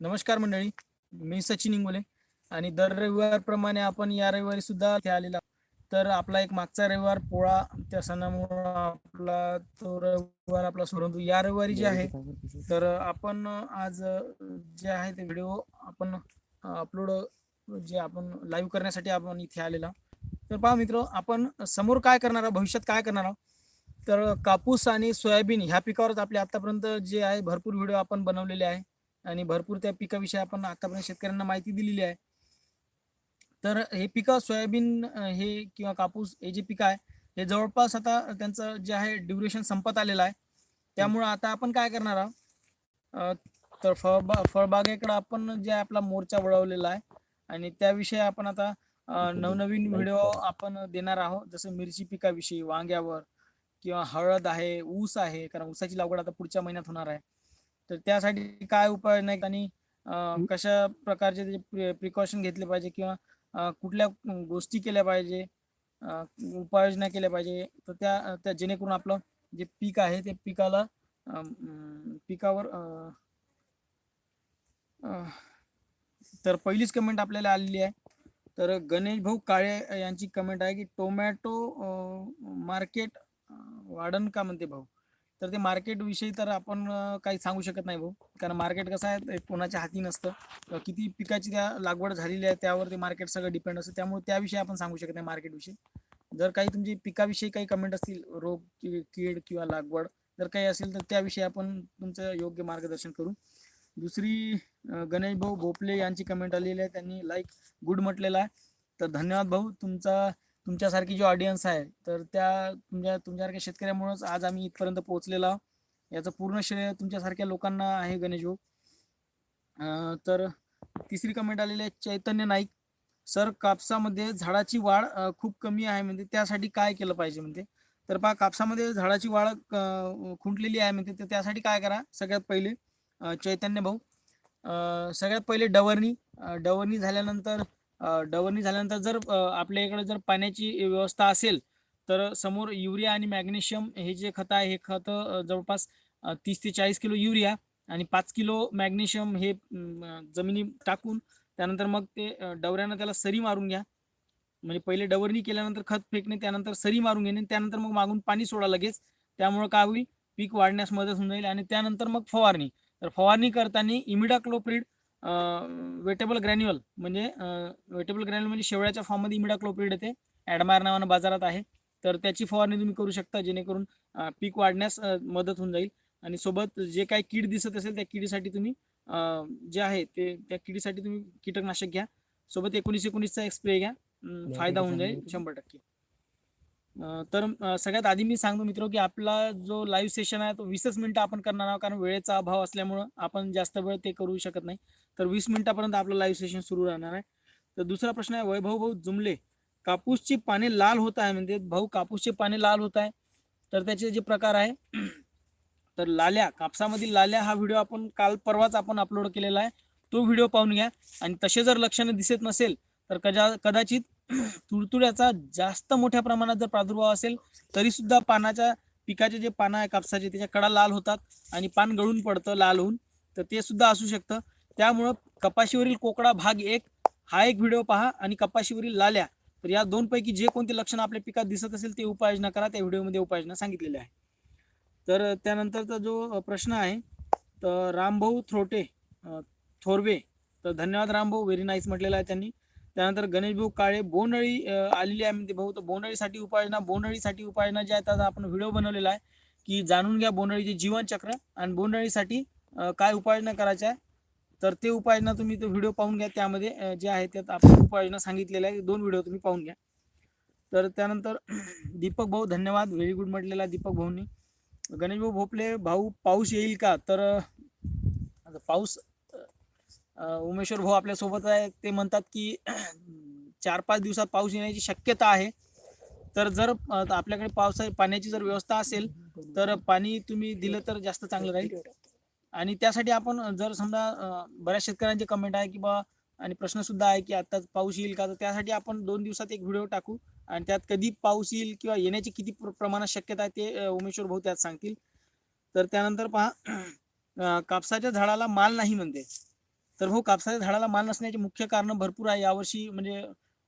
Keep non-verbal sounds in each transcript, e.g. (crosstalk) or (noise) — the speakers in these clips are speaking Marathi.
नमस्कार मंडळी मी सचिन इंगोले आणि दर रविवारप्रमाणे आपण या रविवारी सुद्धा इथे आलेला तर आपला एक मागचा रविवार पोळा त्या सणामुळे आपला तो रविवार आपला सोडून या रविवारी जे आहे तर आपण आज जे आहे ते व्हिडिओ आपण अपलोड जे आपण लाईव्ह करण्यासाठी आपण इथे आलेला तर पहा मित्र आपण समोर काय करणार आहोत भविष्यात काय करणार आहोत? तर कापूस आणि सोयाबीन ह्या पिकावरच आपले आतापर्यंत जे आहे भरपूर व्हिडिओ आपण बनवलेले आहे. आणि भरपूर त्या पिकाविषयी आपण आतापर्यंत शेतकऱ्यांना माहिती दिलेली आहे. तर हे पिकं सोयाबीन हे किंवा कापूस हे जे पिकं आहे हे जवळपास आता त्यांचं जे आहे ड्युरेशन संपत आलेलं आहे. त्यामुळं आता आपण काय करणार आहोत? तर फळबा फळबागेकडे आपण जे आपला मोर्चा वळवलेला आहे. आणि त्याविषयी आपण आता नवनवीन व्हिडिओ आपण देणार आहोत. जसं मिरची पिकाविषयी वांग्यावर किंवा हळद आहे ऊस आहे कारण ऊसाची लागवड आता पुढच्या महिन्यात होणार आहे. तर त्यासाठी काय उपाय नाही आणि कशा प्रकारचे प्रिकॉशन घेतले पाहिजे किंवा कुठल्या गोष्टी केल्या पाहिजे उपाययोजना केल्या पाहिजे तर त्या त्या जेणेकरून आपलं जे पीक आहे ते पिकाला पिकावर तर पहिलीच कमेंट आपल्याला आलेली आहे. तर गणेश भाऊ काळे यांची कमेंट आहे की टोमॅटो मार्केट वाढन का? म्हणते भाऊ. तर ते मार्केट विषयी तर आपण काही सांगू शकत नाही भाऊ. कारण मार्केट कसं आहे ते कोणाच्या हाती नसतं. किती पिकाची त्या लागवड झालेली आहे त्यावर ते मार्केट सगळं डिपेंड असतं. त्यामुळे त्याविषयी आपण सांगू शकत नाही मार्केट विषयी. जर काही तुमची पिकाविषयी काही कमेंट असतील रोग कीड किंवा लागवड जर काही असेल तर त्याविषयी आपण तुमचं योग्य मार्गदर्शन करू. दुसरी गणेश भाऊ भोपले यांची कमेंट आलेली आहे. त्यांनी लाईक गुड म्हटलेला आहे. तर धन्यवाद भाऊ. तुमचा तुमच्यासारखी जी ऑडियन्स आहे तर त्या तुमच्या तुमच्यासारख्या शेतकऱ्यामुळेच आज आम्ही इथपर्यंत पोहोचलेला याचं पूर्ण श्रेय तुमच्यासारख्या लोकांना आहे गणेश भाऊ. तर तिसरी कमेंट आलेली आहे चैतन्य नाईक. सर कापसामध्ये झाडाची वाढ खूप कमी आहे म्हणजे त्यासाठी काय केलं पाहिजे म्हणते तर पहा कापसामध्ये झाडाची वाढ खुंटलेली आहे म्हणते तर त्यासाठी काय करा सगळ्यात पहिले चैतन्य भाऊ. सगळ्यात पहिले डवरणी डवरणी झाल्यानंतर डवरणी झाल्यानंतर जर आपल्या इकडे जर पाण्याची व्यवस्था असेल तर समोर युरिया आणि मॅग्नेशियम हे जे खत आहे हे खत जवळपास तीस ते चाळीस किलो युरिया आणि पाच किलो मॅग्नेशियम हे जमिनी टाकून त्यानंतर मग ते डवऱ्यानं त्याला सरी मारून घ्या. म्हणजे पहिले डवरणी केल्यानंतर खत फेकणे त्यानंतर सरी मारून घेणे त्यानंतर मग मागून पाणी सोडा लगेच. त्यामुळे काय होईल? पीक वाढण्यास मदत होऊन जाईल आणि त्यानंतर मग फवारणी. तर फवारणी करताना इमिडाक्लोप्रिड वेटेबल ग्रॅन्युअल म्हणजे वेटेबल ग्रॅन्युअल म्हणजे शेवळ्याच्या फॉर्ममध्ये इमिडाक्लोप्रिड येते ॲडमायर नावानं बाजारात आहे. तर त्याची फवारणी तुम्ही करू शकता जेणेकरून पीक वाढण्यास मदत होऊन जाईल. आणि सोबत जे काही कीड दिसत असेल त्या किडीसाठी तुम्ही जे आहे ते त्या किडीसाठी तुम्ही कीटकनाशक घ्या. सोबत एकोणीस एकोणीसचा एक स्प्रे घ्या. फायदा होऊन जाईल शंभर टक्के. तर सगळ्यात आधी मी सांगतो मित्र की आपला जो लाईव्ह सेशन आहे तो वीसच मिनिटं आपण करणार आहोत कारण वेळेचा अभाव असल्यामुळं आपण जास्त वेळ ते करू शकत नाही. तर वीस मिनिटापर्यंत आपलं लाईव्ह सेशन सुरू राहणार आहे. तर दुसरा प्रश्न आहे वैभव भाऊ जुमले कापूसची पाने लाल होत आहे म्हणजे भाऊ कापूसची पाने लाल होत आहे. तर त्याचे जे प्रकार आहे (clears throat) तर लाल्या कापसामधील लाल्या हा व्हिडिओ आपण काल परवाच आपण अपलोड केलेला आहे. तो व्हिडिओ पाहून घ्या. आणि तसे जर लक्षणं दिसत नसेल तर कदा कदाचित तुडतुड्याचा जास्त मोठ्या प्रमाणात जर प्रादुर्भाव असेल तरी सुद्धा पानाच्या पिकाचे जे पानं आहे कापसाचे त्याच्या कडा लाल होतात आणि पान गळून पडतं लाल होऊन तर ते सुद्धा असू शकतं. त्यामुळं कपाशीवरील कोकडा भाग एक हा एक व्हिडिओ पहा आणि कपाशीवरील लाल्या. तर या दोन पैकी जे कोणते लक्षण आपल्या पिकात दिसत असेल ते उपाययोजना करा. त्या व्हिडिओमध्ये उपाययोजना सांगितलेल्या आहे तर त्यानंतरचा जो प्रश्न आहे तर रामभाऊ थ्रोटे थोरवे तर धन्यवाद रामभाऊ. व्हेरी नाईस म्हटलेला आहे त्यांनी. त्यानंतर गणेशभाऊ काळे बोंडअळी आलेली आहे म्हणते भाऊ. तर बोंडअळीसाठी उपाययोजना बोंडअळीसाठी उपाययोजना ज्या आहेत आता आपण व्हिडिओ बनवलेला आहे की जाणून घ्या बोंडअळीचे जीवनचक्र आणि बोंडअळीसाठी काय उपाययोजना करायच्या आहे. तर ते उपाययोजना तुम्ही तो व्हिडिओ पाहून घ्या. त्यामध्ये जे आहे त्यात आपण उपाययोजना सांगितलेल्या आहे. दोन व्हिडिओ तुम्ही पाहून घ्या. तर त्यानंतर (clears throat) दीपक भाऊ धन्यवाद. व्हेरी गुड म्हटलेला दीपक भाऊंनी. गणेशभाऊ भोपले भाऊ पाऊस येईल का? तर आता पाऊस उमेश्वर भाऊ आपल्यासोबत आहे. ते म्हणतात की (clears throat) चार पाच दिवसात पाऊस येण्याची शक्यता आहे. तर जर आपल्याकडे पावसा पाण्याची जर व्यवस्था असेल तर पाणी तुम्ही दिलं तर जास्त चांगलं राहील. आणि त्यासाठी आपण जर समजा बऱ्याच शेतकऱ्यांचे कमेंट आहे की बा आणि प्रश्न सुद्धा आहे की आता पाऊस येईल का? तर त्यासाठी आपण दोन दिवसात एक व्हिडिओ टाकू. आणि त्यात कधी पाऊस येईल किंवा येण्याची किती प्र- प्रमाणात शक्यता आहे ते उमेश्वर भाऊ त्यात सांगतील. तर त्यानंतर पहा (clears throat) कापसाच्या झाडाला माल नाही म्हणते. तर हो कापसाच्या झाडाला माल नसण्याचे मुख्य कारण भरपूर आहे. यावर्षी म्हणजे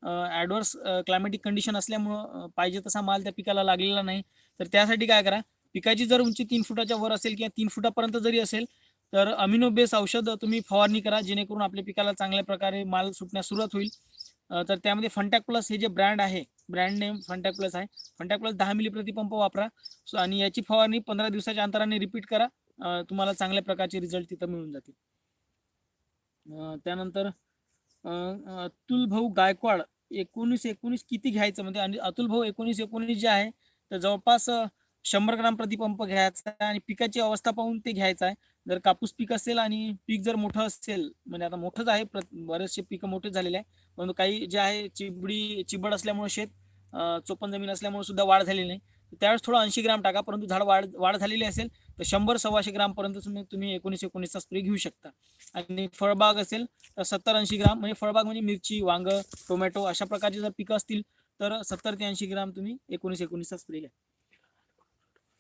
ॲडवर्स क्लायमॅटिक कंडिशन असल्यामुळं पाहिजे तसा माल त्या पिकाला लागलेला नाही. तर त्यासाठी काय करा पिकाची जर उंची तीन फुटाच्या वर असेल किंवा तीन फुटापर्यंत जरी असेल तर अमिनो बेस औषध तुम्ही फवारणी करा जेणेकरून आपल्या पिकाला चांगल्या प्रकारे माल सुटण्यास सुरुवात होईल. तर त्यामध्ये फंटॅक प्लस हे जे ब्रँड आहे ब्रँड नेम फंटॅक प्लस आहे. फंटॅक प्लस दहा मिली प्रतिपंप वापरा. सो आणि याची फवारणी पंधरा दिवसाच्या अंतराने रिपीट करा. तुम्हाला चांगल्या प्रकारचे रिझल्ट तिथं मिळून जातील. त्यानंतर अतुल भाऊ गायकवाड एकोणीस एकोणीस किती घ्यायचं? म्हणजे आणि अतुल भाऊ एकोणीस एकोणीस जे आहे तर जवळपास शंभर ग्राम प्रतिपंप घ्यायचा आहे आणि पिकाची अवस्था पाहून ते घ्यायचं आहे. जर कापूस पीक असेल आणि पीक जर मोठं असेल म्हणजे आता मोठंच आहे बरेचसे पिकं मोठे झालेले आहे परंतु काही जे आहे चिबडी चिबड असल्यामुळे शेत चोपन जमीन असल्यामुळे सुद्धा वाढ झालेली नाही. त्यावेळेस थोडं ऐंशी ग्राम टाका परंतु झाड वाढ वाढ झालेली असेल तर शंभर सव्वाशे ग्राम पर्यंत तुम्ही तुम्ही एकोणीस एकोणीसचा स्प्रे घेऊ शकता. आणि फळबाग असेल तर सत्तर ऐंशी ग्राम म्हणजे फळबाग म्हणजे मिरची वांग टोमॅटो अशा प्रकारची जर पिकं असतील तर सत्तर ते ऐंशी ग्राम तुम्ही एकोणीस एकोणीसचा स्प्रे घ्या.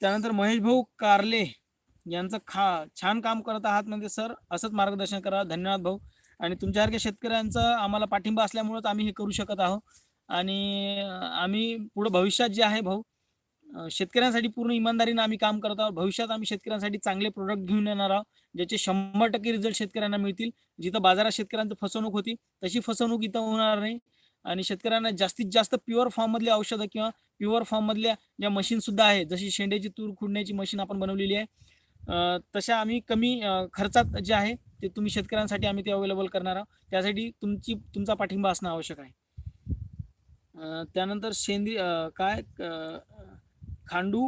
त्यानंतर महेश भाऊ कारले यांचं खा छान काम करत आहात म्हणजे सर असंच मार्गदर्शन करा. धन्यवाद भाऊ. आणि तुमच्यासारख्या शेतकऱ्यांचा आम्हाला पाठिंबा असल्यामुळेच आम्ही हे करू शकत आहोत. आणि आम्ही पुढं भविष्यात जे आहे भाऊ शेतकऱ्यांसाठी पूर्ण इमानदारीनं आम्ही काम करत आहोत. भविष्यात आम्ही शेतकऱ्यांसाठी चांगले प्रोडक्ट घेऊन येणार आहोत ज्याचे शंभर टक्के रिझल्ट शेतकऱ्यांना मिळतील. जिथं बाजारात शेतकऱ्यांची फसवणूक होती तशी फसवणूक इथं होणार नाही. आणि शेतकऱ्यांना जास्तीत जास्त प्युअर फॉर्ममधली औषधं किंवा प्युअर फॉर्ममधल्या ज्या मशीन सुद्धा आहे जशी शेंड्याची तूर खुडण्याची मशीन आपण बनवलेली आहे तशा आम्ही कमी खर्चात जे आहे ते तुम्ही शेतकऱ्यांसाठी आम्ही ते अवेलेबल करणार आहोत. त्यासाठी तुमची तुमचा पाठिंबा असणं आवश्यक आहे. त्यानंतर सेंद्रिय काय खांडू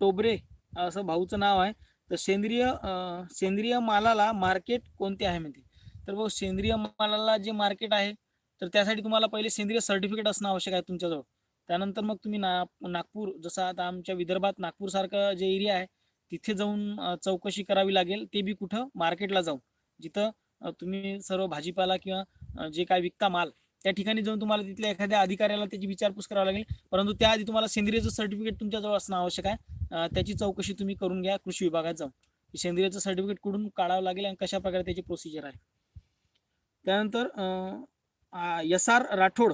टोबरे असं भाऊचं नाव आहे. तर सेंद्रिय सेंद्रिय मालाला मार्केट कोणते आहे म्हणते तर भाऊ सेंद्रिय मालाला जे मार्केट आहे तर त्यासाठी तुम्हाला पहिले सेंद्रिय सर्टिफिकेट असणं आवश्यक आहे तुमच्याजवळ. त्यानंतर मग तुम्ही ना नागपूर जसं आता आमच्या विदर्भात नागपूरसारखं जे एरिया आहे तिथे जाऊन चौकशी करावी लागेल. ते बी कुठं? मार्केटला जाऊन. जिथं तुम्ही सर्व भाजीपाला किंवा जे काय विकता माल त्या ठिकाणी जाऊन तुम्हाला तिथल्या एखाद्या अधिकाऱ्याला त्याची विचारपूस करावी लागेल. परंतु त्याआधी तुम्हाला सेंद्रियचं सर्टिफिकेट तुमच्याजवळ असणं आवश्यक आहे. त्याची चौकशी तुम्ही करून घ्या कृषी विभागात जाऊन. सेंद्रियचं सर्टिफिकेट कुठून काढावं लागेल आणि कशा प्रकारे त्याची प्रोसिजर आहे. त्यानंतर एस आर राठोड.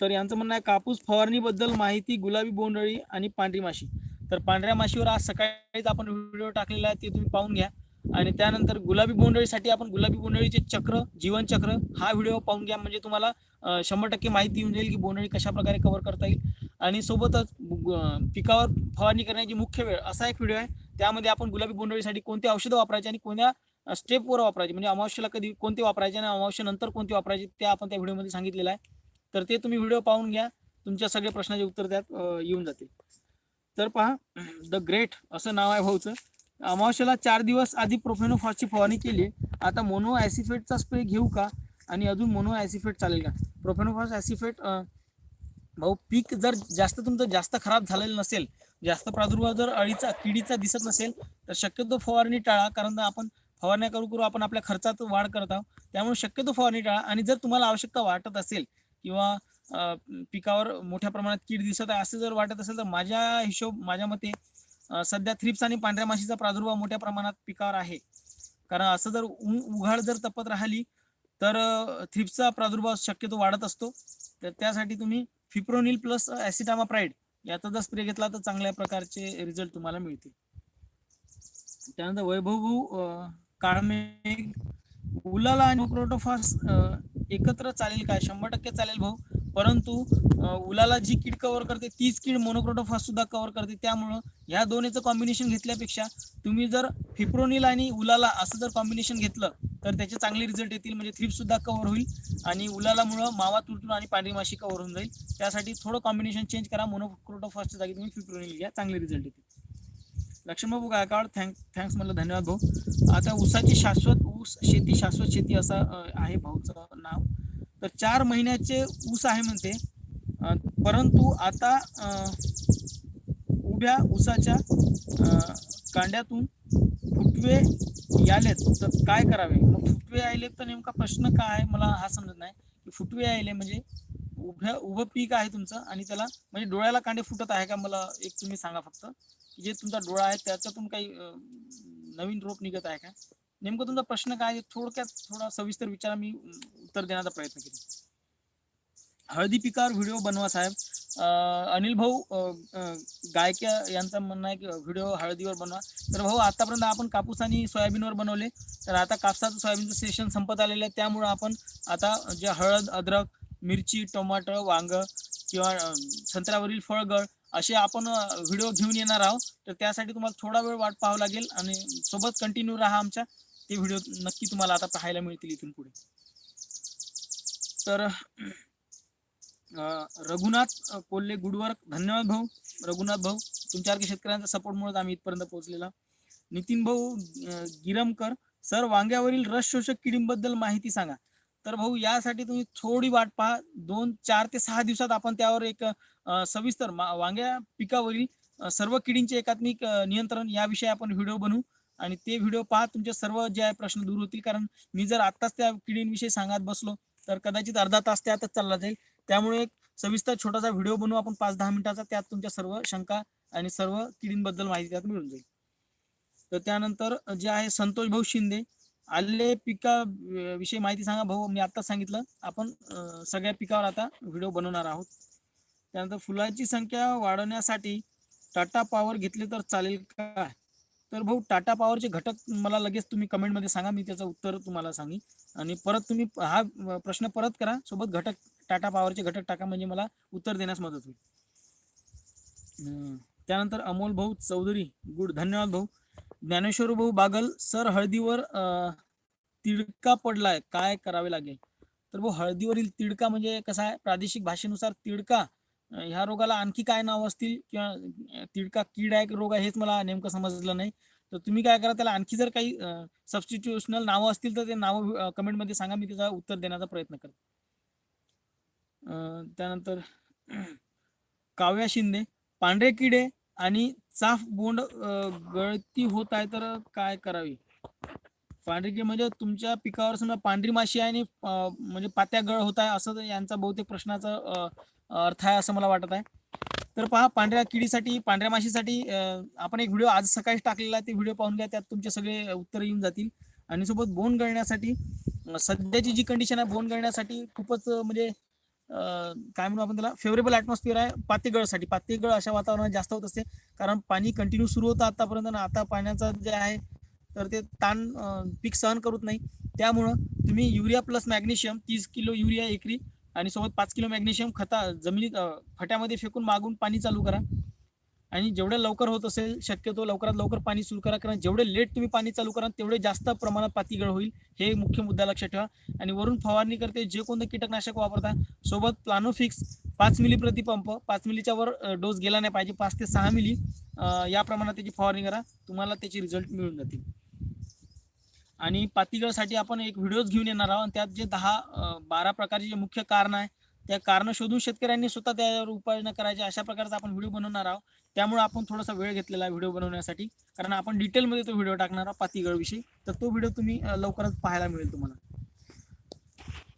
तर यांचं म्हणणं आहे कापूस फवारणीबद्दल माहिती गुलाबी बोंडअळी आणि पांढरी माशी. तर पांढऱ्या माशीवर आज सकाळीच आपण व्हिडिओ टाकलेला आहे ते तुम्ही पाहून घ्या. आणि त्यानंतर गुलाबी बोंडअळीसाठी आपण गुलाबी बोंडळीचे चक्र जीवनचक्र हा व्हिडिओ पाहून घ्या. म्हणजे तुम्हाला शंभर टक्के माहिती येऊन जाईल की बोंडअळी कशा प्रकारे कव्हर करता येईल. आणि सोबतच पिकावर फवारणी करण्याची मुख्य वेळ असा एक व्हिडिओ आहे. त्यामध्ये आपण गुलाबी बोंडअळीसाठी कोणते औषधं वापरायचे आणि कोणत्या स्टेपवर वापरायचे? म्हणजे अमावस्याला कधी कोणते वापरायचे आणि अमावस्यानंतर कोणते वापरायचे ते आपण त्या व्हिडिओमध्ये सांगितलेलं आहे. तर ते तुम्ही व्हिडिओ पाहून घ्या. तुमच्या सगळ्या प्रश्नाचे उत्तर त्यात येऊन जातील. तर पहा द ग्रेट असं नाव आहे भाऊचं. अमावस्याला चार दिवस आधी प्रोफेनोफॉसची फवारणी केली. आता मोनो ॲसिफेटचा स्प्रे घेऊ का? आणि अजून मोनो ॲसिफेट चालेल का? प्रोफेनोफॉस ॲसिफेट भाऊ पीक जर जास्त तुमचं जास्त खराब झालेलं नसेल जास्त प्रादुर्भाव जर अळीचा किडीचा दिसत नसेल तर शक्यतो फवारणी टाळा. कारण आपण फवारण्या करू करू आपण आपल्या खर्चात वाढ करत आहोत. त्यामुळे शक्यतो फवारणी टाळा. आणि जर तुम्हाला आवश्यकता वाटत असेल किंवा पिकावर मोठ्या प्रमाणात कीड दिसत आहे असं जर वाटत असेल तर माझ्या हिशोब माझ्या मते सध्या थ्रिप्स आणि पांढऱ्या माशीचा प्रादुर्भाव मोठ्या प्रमाणात पिकावर आहे. कारण असं जर उघाड जर तपत राहिली तर थ्रिप्सचा प्रादुर्भाव शक्यतो वाढत असतो. तर त्यासाठी तुम्ही फिप्रोनिल प्लस ॲसिटामाप्राईड याचा जर स्प्रे घेतला तर चांगल्या प्रकारचे रिझल्ट तुम्हाला मिळतील. त्यानंतर वैभव भाऊ काळमेघ उलाला आणि क्रोटोफास एकत्र चालेल काय? शंभर टक्के चालेल भाऊ. परंतु उलाला जी किड कव्हर करते तीच किड मोनोक्रोटोफास सुद्धा कव्हर करते. त्यामुळं ह्या दोन्हीचं कॉम्बिनेशन घेतल्यापेक्षा तुम्ही जर फिप्रोनिल आणि उलाला असं जर कॉम्बिनेशन घेतलं तर त्याचे चांगले रिझल्ट येतील. म्हणजे थ्रिप सुद्धा कव्हर होईल आणि उलालामुळं मावा तुटून आणि पांढरी माशी कव्हर होऊन जाईल. त्यासाठी थोडं कॉम्बिनेशन चेंज करा. मोनोक्रोटोफासच्या जागी तुम्ही फिप्रोनिल घ्या. चांगले रिझल्ट येतील. लक्ष्मण भाऊ गायकवाड थँक थँक्स म्हणलं. धन्यवाद भाऊ. आता उसाची शाश्वत ऊस शेती शाश्वत शेती असं आहे भाऊचं नाव. तर चार महिन्याचे ऊस आहे म्हणते. परंतु आता उभ्या ऊसाच्या कांड्यातून फुटवे यालेत. तर काय करावे? मग फुटवे यायले तर नेमका प्रश्न काय? आहे मला हा समजत नाही. की फुटवे यायले म्हणजे उभ्या उभं पीक आहे तुमचं आणि त्याला म्हणजे डोळ्याला कांडे फुटत आहे का? मला एक तुम्ही सांगा फक्त. जे तुमचा डोळा आहे त्याच्यातून काही नवीन रोप निघत आहे का? नेमकं तुमचा प्रश्न काय थोडक्यात थोडा सविस्तर विचार मी उत्तर देण्याचा प्रयत्न केला हळदी पिकावर व्हिडिओ बनवा साहेब. अनिल भाऊ गायक्या यांचं म्हणणं आहे की व्हिडिओ हळदीवर बनवा. तर भाऊ आतापर्यंत आपण कापूस आणि सोयाबीनवर बनवले. तर आता कापसाचं सोयाबीनचं सेशन संपत आलेलं आहे. त्यामुळं आपण आता जे हळद अद्रक मिरची टोमॅटो वांग किंवा संत्र्यावरील फळगळ असे आपण व्हिडिओ घेऊन येणार आहोत. तर त्यासाठी तुम्हाला थोडा वेळ वाट पाहावं लागेल आणि सोबत कंटिन्यू राहा आमच्या. ते व्हिडिओ नक्की तुम्हाला आता पाहायला मिळतील इथून पुढे. तर रघुनाथ कोल्हे गुडवर्क धन्यवाद भाऊ. रघुनाथ भाऊ तुमच्यासारख्या शेतकऱ्यांच्या सपोर्टमुळे आम्ही इथपर्यंत पोहोचलेला. नितीन भाऊ गिरमकर सर वांग्यावरील रस शोषक किडींबद्दल माहिती सांगा. तर भाऊ यासाठी तुम्ही थोडी वाट पहा. दोन चार ते सहा दिवसात आपण त्यावर एक सविस्तर वांग्या पिकावरील सर्व किडींचे एकात्मिक नियंत्रण याविषयी आपण व्हिडिओ बनवू. आणि ते व्हिडिओ पहा तुमचे सर्व जे आहे प्रश्न दूर होतील. कारण मी जर आत्ताच त्या किडींविषयी सांगत बसलो तर कदाचित अर्धा तास त्यातच चालला जाईल. त्यामुळे एक सविस्तर छोटासा व्हिडिओ बनवू आपण पाच दहा मिनिटाचा. त्यात तुमच्या सर्व शंका आणि सर्व किडींबद्दल माहिती त्यात मिळून जाईल. तर त्यानंतर जे आहे संतोष भाऊ शिंदे आले पिका विषयी माहिती सांगा. भाऊ मी आत्ताच सांगितलं. आपण सगळ्या पिकावर आता व्हिडिओ बनवणार आहोत. त्यानंतर फुलाची संख्या वाढवण्यासाठी टाटा पॉवर घेतले तर चालेल का? तर भाऊ टाटा पॉवरचे घटक मला लगेच तुम्ही कमेंटमध्ये सांगा मी त्याचं उत्तर तुम्हाला सांगेन. आणि परत तुम्ही हा प्रश्न परत करा. सोबत घटक टाटा पॉवरचे घटक टाका म्हणजे मला उत्तर देण्यास मदत होईल. त्यानंतर अमोल भाऊ चौधरी गुड धन्यवाद भाऊ. ज्ञानेश्वर भाऊ बागल सर हळदीवर तिडका पडलाय काय करावे लागेल? तर भाऊ हळदीवरील तिडका म्हणजे कसा आहे? प्रादेशिक भाषेनुसार तिडका ह्या रोगाला आणखी काय नाव असतील? किंवा तिडका कीड आहे रोग आहे हेच मला नेमकं समजलं नाही. तर तुम्ही काय करा त्याला आणखी जर काही सबस्टिट्युशनल नावं असतील तर ते नावं कमेंटमध्ये सांगा मी त्याचा उत्तर देण्याचा प्रयत्न करतो. त्यानंतर (clears throat) काव्या शिंदे पांढरे किडे आणि चाफ बोंड गळती होत आहे तर काय करावे? पांढरी किडे म्हणजे तुमच्या पिकावर समजा पांढरी माशी आहे आणि म्हणजे पात्या गळ होत आहे असं यांचा बहुतेक प्रश्नाचा अर्थ आहे असं मला वाटत आहे. तर पहा पांढऱ्या किडीसाठी पांढऱ्या माशीसाठी आपण एक व्हिडिओ आज सकाळीच टाकलेला आहे ते व्हिडिओ पाहून घ्या त्यात तुमचे सगळे उत्तर येऊन जातील. आणि सोबत बोन गळण्यासाठी सध्याची जी कंडिशन आहे बोन गळण्यासाठी खूपच म्हणजे काय म्हणू आपण त्याला फेवरेबल ॲटमॉस्फिअर आहे पातेगळसाठी. पातेगळ अशा वातावरणात जास्त होत असते कारण पाणी कंटिन्यू सुरू होतं आतापर्यंत आणि आता पाण्याचा जे आहे तर ते ताण पीक सहन करत नाही. त्यामुळं तुम्ही युरिया प्लस मॅग्नेशियम तीस किलो युरिया एकरी आणि सोबत पाच किलो मॅग्नेशियम खता जमिनीत फट्यामध्ये फेकून मागून पाणी चालू करा. आणि जेवढ्या लवकर होत असेल शक्यतो लवकरात लवकर पाणी सुरू करा. कारण जेवढे लेट तुम्ही पाणी चालू करा तेवढे जास्त प्रमाणात पातीगळ होईल. हे मुख्य मुद्दा लक्षात ठेवा. आणि वरून फवारणी करते. जे कोणतं कीटकनाशक वापरता सोबत प्लानोफिक्स पाच मिली प्रति पंप. पाच मिलीच्या वर डोस गेला नाही पाहिजे. पाच ते सहा मिली या प्रमाणात त्याची फवारणी करा. तुम्हाला त्याचे रिझल्ट मिळून जातील. आणि पातीगळसाठी आपण एक व्हिडिओज घेऊन येणार आहोत. आणि त्यात जे दहा बारा प्रकारचे जे मुख्य कारण आहे त्या कारण शोधून शेतकऱ्यांनी स्वतः त्यावर उपाययोजना करायच्या. अशा प्रकारचा आपण व्हिडिओ बनवणार आहोत. त्यामुळे आपण थोडासा वेळ घेतलेला आहे व्हिडिओ बनवण्यासाठी. कारण आपण डिटेलमध्ये तो व्हिडिओ टाकणार आहोत पातीगळविषयी तर तो व्हिडिओ तुम्ही लवकरच पाहायला मिळेल तुम्हाला.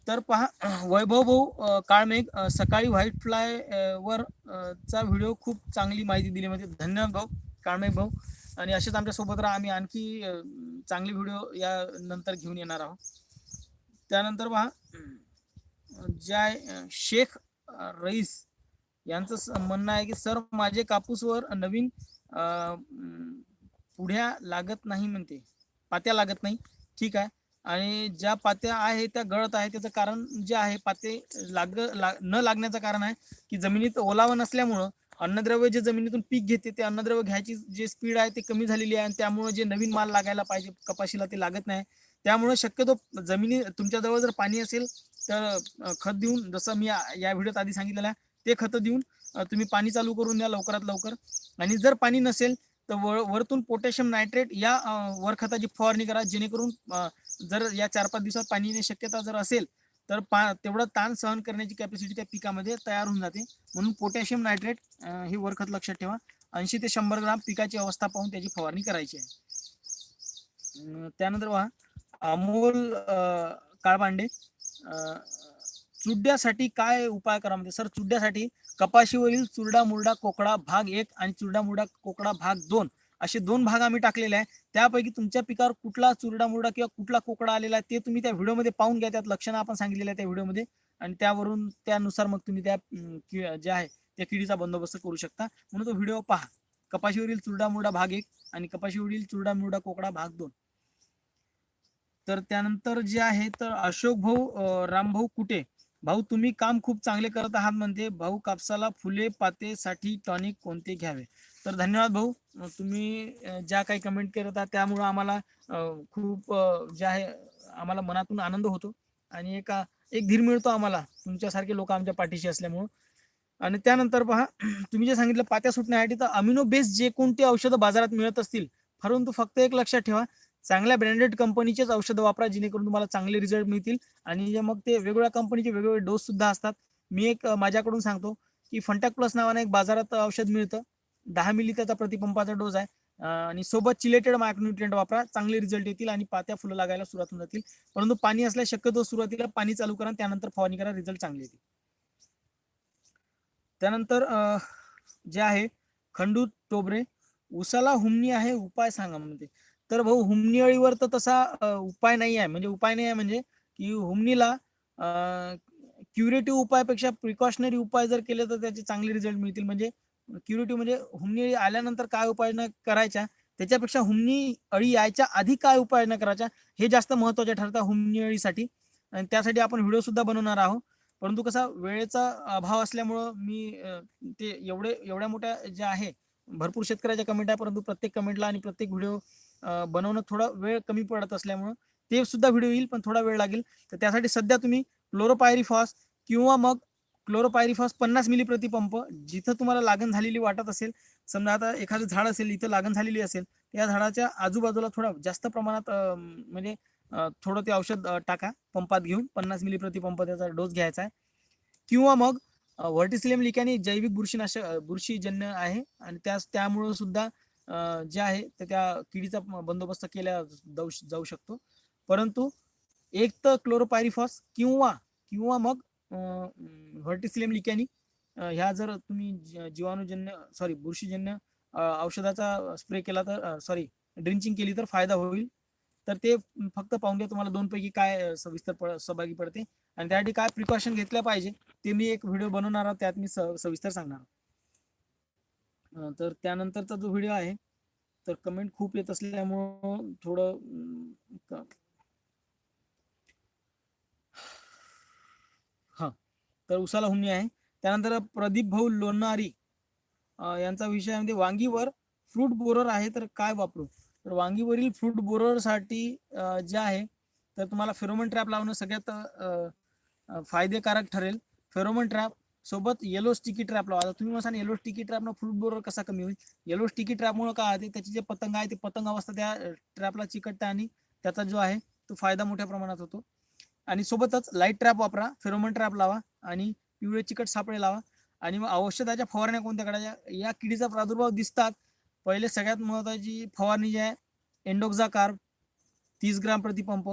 तर पहा वैभव भाऊ काळमेघ सकाळी व्हाईट फ्लाय वर चा व्हिडिओ खूप चांगली माहिती दिली. म्हणजे धन्यवाद भाऊ काळमेघ भाऊ. आणि असेच आमच्यासोबत राहा. आम्ही आणखी चांगले व्हिडिओ या नंतर घेऊन येणार आहोत. त्यानंतर पहा. जय शेख रईस यांचं स- म्हणणं आहे की सर माझे कापूसवर नवीन पुढ्या लागत नाही म्हणते. पात्या लागत नाही. ठीक आहे. आणि ज्या पात्या आहे त्या गळत आहे त्याचं कारण जे आहे पाते लाग ला- न लागण्याचं कारण आहे की जमिनीत ओलावा नसल्यामुळं अन्नद्रव्य जे जमिनीतून पीक घेते ते अन्नद्रव्य घ्यायची जे स्पीड आहे ते कमी झालेली आहे आणि त्यामुळे जे नवीन माल लागायला पाहिजे कपाशीला ते लागत नाही. त्यामुळे शक्यतो जमिनी तुमच्याजवळ जर पाणी असेल तर खत देऊन जसं मी या- व्हिडिओत आधी सांगितलेलं आहे ते खतं देऊन तुम्ही पाणी चालू करून द्या लवकरात लवकर. आणि जर पाणी नसेल तर वर वरतून पोटॅशियम नायट्रेट या वर खताची फवारणी करा जेणेकरून जर या चार पाच दिवसात पाणी शक्यता जर असेल तर पा तेवढा ताण सहन करण्याची कॅपॅसिटी त्या पिकामध्ये तयार होऊन जाते. म्हणून पोटॅशियम नायट्रेट हे वरखत लक्षात ठेवा. ऐंशी ते शंभर ग्राम पिकाची अवस्था पाहून त्याची फवारणी करायची आहे. त्यानंतर पहा अमोल काळभांडे काळबांडे चुड्यासाठी काय उपाय करा म्हणजे सर चुड्यासाठी कपाशीवरील चुरडा मुरडा कोकडा भाग एक आणि चुरडा मुरडा कोकडा भाग दोन असे दोन भाग आम्ही टाकलेले आहे. त्यापैकी तुमच्या पिकावर कुठला चुरडा मुरडा किंवा कुठला कोकडा आलेला आहे ते तुम्ही त्या व्हिडिओमध्ये पाहून घ्या. त्यात लक्षणं आपण सांगितलेलं आहे त्या व्हिडिओमध्ये. आणि त्यावरून त्यानुसार मग तुम्ही त्या जे आहे त्या किडीचा बंदोबस्त करू शकता. म्हणून तो व्हिडिओ पहा. कपाशीवरील चुरडा मुरडा भाग एक आणि कपाशीवरील चुरडा मुरडा कोकडा भाग दोन. तर त्यानंतर जे आहे तर अशोक भाऊ रामभाऊ कुठे भाऊ तुम्ही काम खूप चांगले करत आहात म्हणते. भाऊ कापसाला फुले पातेसाठी टॉनिक कोणते घ्यावे? तर धन्यवाद भाऊ. तुम्ही ज्या काही कमेंट करत आहात त्यामुळं आम्हाला खूप जे आहे आम्हाला मनातून आनंद होतो. आणि एक एक धीर मिळतो आम्हाला तुमच्यासारखे लोक आमच्या पाठीशी असल्यामुळं. आणि त्यानंतर पहा (clears throat) तुम्ही जे सांगितलं पात्या सुटण्यासाठी तर अमिनो बेस जे कोणते औषधं बाजारात मिळत असतील परंतु फक्त एक लक्षात ठेवा चांगल्या ब्रँडेड कंपनीचेच औषधं वापरा जेणेकरून तुम्हाला चांगले रिझल्ट मिळतील. आणि जे मग ते वेगवेगळ्या कंपनीचे वेगवेगळे डोस सुद्धा असतात. मी एक माझ्याकडून सांगतो की फंटॅक प्लस नावाने एक बाजारात औषध मिळतं. दहा मिली त्याचा प्रतिपंपाचा डोस आहे. आणि सोबत चिलेटेड मायक्रोन्युट्रियंट वापरा चांगले रिझल्ट येतील आणि पात्या फुलं लागायला सुरुवात होऊन जातील. परंतु पाणी असल्या शक्यतो सुरुवातीला पाणी चालू करा त्यानंतर फवारणी करा रिझल्ट चांगले येतील. त्यानंतर जे आहे खंडू टोबरे उसाला हुमणी आहे उपाय सांगा म्हणते तर भाऊ हुमणी अळीवर तर तसा उपाय नाही आहे. म्हणजे उपाय नाही आहे म्हणजे की हुमणीला क्युरेटिव्ह उपायापेक्षा प्रिकॉशनरी उपाय जर केले तर त्याचे चांगले रिझल्ट मिळतील. म्हणजे क्युरिटी म्हणजे हुमणी आल्यानंतर काय उपाययोजना करायच्या? त्याच्यापेक्षा हुमणी अळी यायच्या आधी काय उपाययोजना करायच्या? हे जास्त महत्त्वाचे ठरतं हुमणी अळीसाठी. आणि त्यासाठी आपण व्हिडिओ सुद्धा बनवणार आहोत. परंतु कसा वेळेचा अभाव असल्यामुळं मी ते एवढे एवढ्या मोठ्या ज्या आहे भरपूर शेतकऱ्याच्या कमेंट आहे परंतु प्रत्येक कमेंटला आणि प्रत्येक व्हिडिओ बनवणं थोडा वेळ कमी पडत असल्यामुळं ते सुद्धा व्हिडिओ येईल पण थोडा वेळ लागेल. तर त्यासाठी सध्या तुम्ही क्लोरोपायरिफॉस किंवा मग क्लोरोपायरिफॉस पन्नास मिली प्रति पंप जिथं तुम्हाला लागण झालेली वाटत असेल समजा आता एखादं झाड असेल इथं लागण झालेली असेल त्या झाडाच्या आजूबाजूला थोडा जास्त प्रमाणात म्हणजे थोडं ते औषध टाका. पंपात घेऊन पन्नास मिली प्रति पंप त्याचा डोस घ्यायचा आहे. किंवा मग व्हर्टिसिलियम लिकॅनी जैविक बुरशीनाशक बुरशीजन्य आहे. आणि त्यास त्यामुळं सुद्धा जे आहे तर त्या किडीचा बंदोबस्त केला जाऊ जाऊ शकतो. परंतु एक तर क्लोरोपायरिफॉस किंवा किंवा मग व्हर्टिसिलियम लिकॅनी ह्या जर तुम्ही जीवाणूजन्य सॉरी बुरशीजन्य औषधाचा स्प्रे केला तर सॉरी ड्रिंचिंग केली तर फायदा होईल. तर ते फक्त पाहून घ्या तुम्हाला दोन पैकी काय सविस्तर सहभागी पडते. आणि त्यासाठी काय प्रिकॉशन घेतल्या पाहिजे ते मी एक व्हिडिओ बनवणार आहोत त्यात मी सविस्तर सांगणार तर त्यानंतरचा जो व्हिडिओ आहे तर कमेंट खूप येत असल्यामुळं थोडं अं, क- हा. तर उसाला हुमणी आहे. त्यानंतर प्रदीप भाऊ लोणारी यांचा विषय म्हणजे वांगीवर फ्रूट बोरर आहे तर काय वापरू? तर वांगीवरील फ्रूट बोररसाठी जे आहे तर तुम्हाला फेरोमन ट्रॅप लावणं सगळ्यात फायदेकारक ठरेल. फेरोमन ट्रॅप सोबत येलो स्टिकी ट्रॅप लावा. आता तुम्ही म्हणा येलो स्टिकी ट्रॅपनं फ्रूट बोरर कसा कमी होईल? येलो स्टिकी ट्रॅपमुळे काय होते त्याचे जे पतंग आहे ते पतंग अवस्था त्या ट्रॅपला चिकटते आणि त्याचा जो आहे तो फायदा मोठ्या प्रमाणात होतो. आणि सोबतच लाइट ट्रॅप वापरा फेरोमन ट्रॅप लावा आणि पिवळे चिकट सापळे लावा. आणि मग औषधाच्या फवारण्या कोणत्या करायच्या? या किडीचा प्रादुर्भाव दिसतात. पहिले सगळ्यात महत्वाची फवारणी जी आहे एंडोक्झा कार्ब तीस ग्राम प्रतिपंप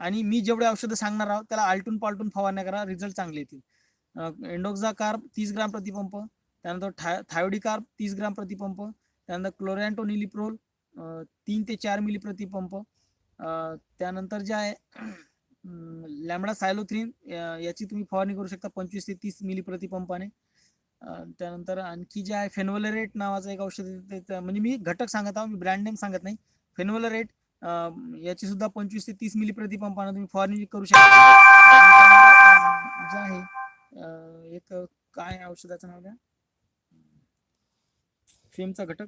आणि मी जेवढे औषधं सांगणार आहोत त्याला आलटून पालटून फवारण्या करा रिझल्ट चांगले येतील. एंडोक्झा कार्ब तीस ग्राम प्रतिपंप त्यानंतर थाय थायोडी कार्ब तीस ग्राम प्रतिपंप त्यानंतर क्लोरॅन्टो निलिप्रोल तीन ते चार मिली प्रतिपंप त्यानंतर जे आहे लॅमडा सायलोथ्रीन याची तुम्ही फवारणी करू शकता पंचवीस ते तीस मिली प्रतिपंपाने. त्यानंतर आणखी जे आहे फेनोवलरेट नावाचं एक औषध ते- म्हणजे मी घटक सांगत आहोत मी ब्रँड नेम सांगत नाही. फेनोवलरेट याची सुद्धा पंचवीस ते तीस मिली प्रतिपंपाने तुम्ही फवारणी करू शकता. जे आहे एक काय औषधाचं नाव द्या? फेमचा घटक.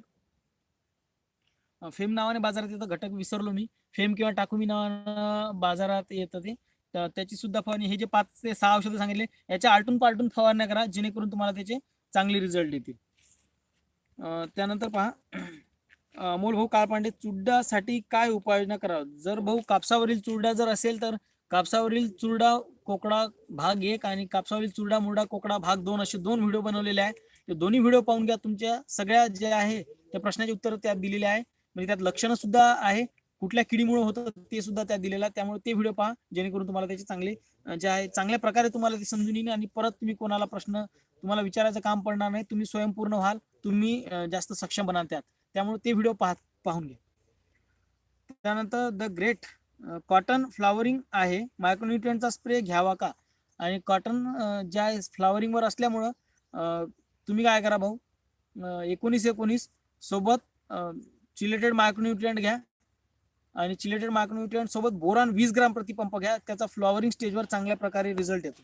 फेम नावाने बाजारात येतं घटक विसरलो मी. फेम किंवा टाकुमी नावानं बाजारात येतं ते. तर त्याची सुद्धा फवारणी हे जे पाच ते सहा औषधं सांगितले याच्या आलटून पालटून फवारण्या करा जेणेकरून तुम्हाला त्याचे चांगले रिझल्ट येतील. त्यानंतर पहा अमोल भाऊ काळपांडे चुड्डासाठी काय उपाययोजना करावं? जर भाऊ कापसावरील चुरडा जर असेल तर कापसावरील चुरडा कोकडा भाग एक आणि कापसावरील चुरडा मुरडा कोकडा भाग दोन असे दोन व्हिडिओ बनवलेले आहेत ते दोन्ही व्हिडिओ पाहून घ्या तुमच्या सगळ्या जे आहे त्या प्रश्नाचे उत्तर त्यात दिलेले आहे. म्हणजे त्यात लक्षणं सुद्धा आहे. कुठल्या किडीमुळे होतं ते सुद्धा त्या दिलेला त्यामुळे ते व्हिडिओ पहा. जेणेकरून तुम्हाला त्याचे चांगले जे आहे चांगल्या प्रकारे तुम्हाला ते समजून येईल आणि परत तुम्ही कोणाला प्रश्न तुम्हाला विचारायचं काम पडणार नाही. तुम्ही स्वयंपूर्ण व्हाल. तुम्ही जास्त सक्षम बनाल त्यात. त्यामुळे ते व्हिडिओ पाह पाहून घ्या. त्यानंतर द ग्रेट कॉटन फ्लावरिंग आहे. मायक्रोन्युट्रियनचा स्प्रे घ्यावा का? आणि कॉटन ज्या आहे फ्लावरिंगवर असल्यामुळं तुम्ही काय करा भाऊ? एकोणीस एकोणीस सोबत चिलेटेड मायक्रोन्युट्रियंट घ्या. आणि चिलेटेड मायक्रोन्युट्रियंट सोबत बोरान वीस ग्राम प्रतिपंप घ्या. त्याचा फ्लॉवरिंग स्टेजवर चांगल्या प्रकारे रिझल्ट येतो.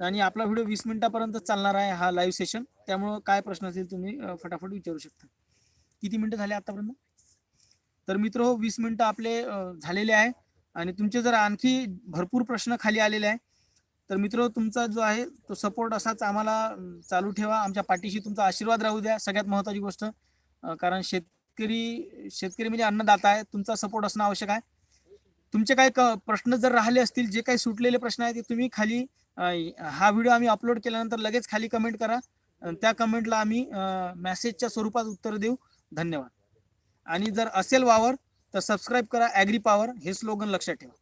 आणि आपला व्हिडिओ वीस मिनिटापर्यंत चालणार आहे हा लाईव्ह सेशन त्यामुळं काय प्रश्न असेल तुम्ही फटाफट विचारू शकता. किती मिनिटं झाले आतापर्यंत? तर मित्र हो वीस मिनिटं आपले झालेले आहे. आणि तुमचे जर आणखी भरपूर प्रश्न खाली आलेले आहे तर मित्र हो, तुमचा जो आहे तो सपोर्ट असाच आम्हाला चालू ठेवा. आमच्या पाठीशी तुमचा आशीर्वाद राहू द्या. सगळ्यात महत्त्वाची गोष्ट कारण शेत शेतकरी शेतकरी म्हणजे अन्नदाता आहे. तुमचा सपोर्ट असणं आवश्यक आहे. तुमचे काही क- प्रश्न जर राहिले असतील जे काही सुटलेले प्रश्न आहेत ते तुम्ही खाली हा व्हिडिओ आम्ही अपलोड केल्यानंतर लगेच खाली कमेंट करा. त्या कमेंटला आम्ही मेसेजच्या स्वरूपात उत्तर देऊ. धन्यवाद. आणि जर असेल वावर तर सबस्क्राईब करा. ॲग्री पॉवर हे स्लोगन लक्षात ठेवा.